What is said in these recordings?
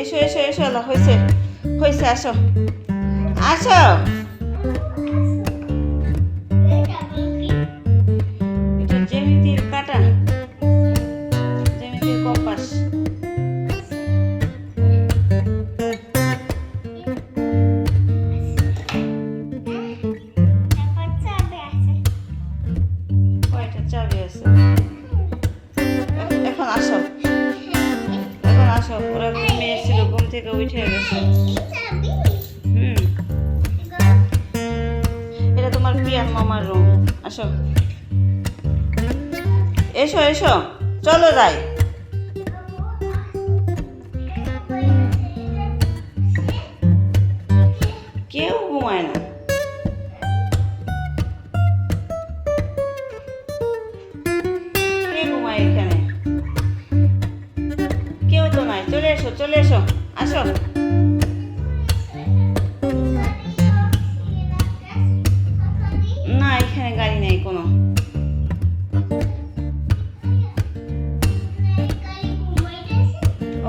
এসো এসো এসো আল্লাহ হয়েছে হয়েছে আসো। আসো। এটা জ্যামিতির কাটা। জ্যামিতির কম্পাস থেকে উঠে গেছে। এটা তোমার প্রিয়ার মামার রুম আসো। এসো এসো। চলো যাই কেউ ঘুমায় না। চলে এসো চলে এসো। আসো। না, এখানে গাড়ি নেই কোনো।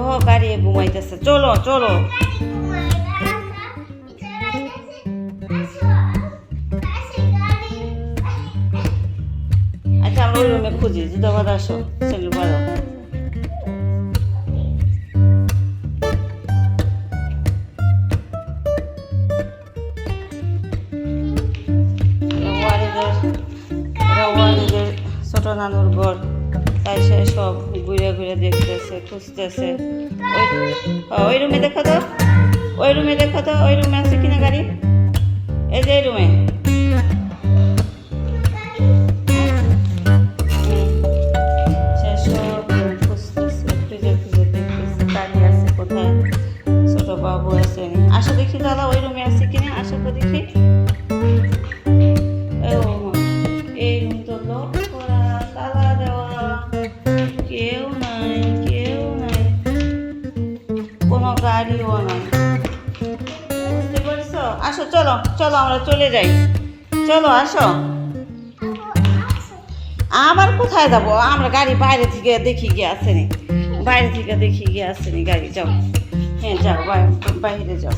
ও, গাড়ি ঘুমাইতেছে। চলো চলো। আচ্ছা আমরা রুমে খুঁজি। জুতো বাদ আসো। সেগুলো ছোট নানুর তাই সে সব ঘুরে ঘুরে দেখতেছে, খুঁজতেছে। ওই রুমে দেখো তো। ওই রুমে দেখো তো, ওই রুমে আছে কিনা গাড়ি? এই যে রুমে। বাবু আছে আসো দেখি দাদা ওই রুমে আছে কিনা? আসো তো দেখি কোনো গাড়িও নাই বুঝতে পারছ? আসো, চলো চলো, আমরা চলে যাই। চলো, আসো। আবার কোথায় যাব? আমরা গাড়ি বাইরে থেকে দেখি গিয়ে আসেনি। বাইরে থেকে দেখি গিয়ে আসেনি গাড়ি, যাও। হ্যাঁ যাও, বাই- বাইরে যাও।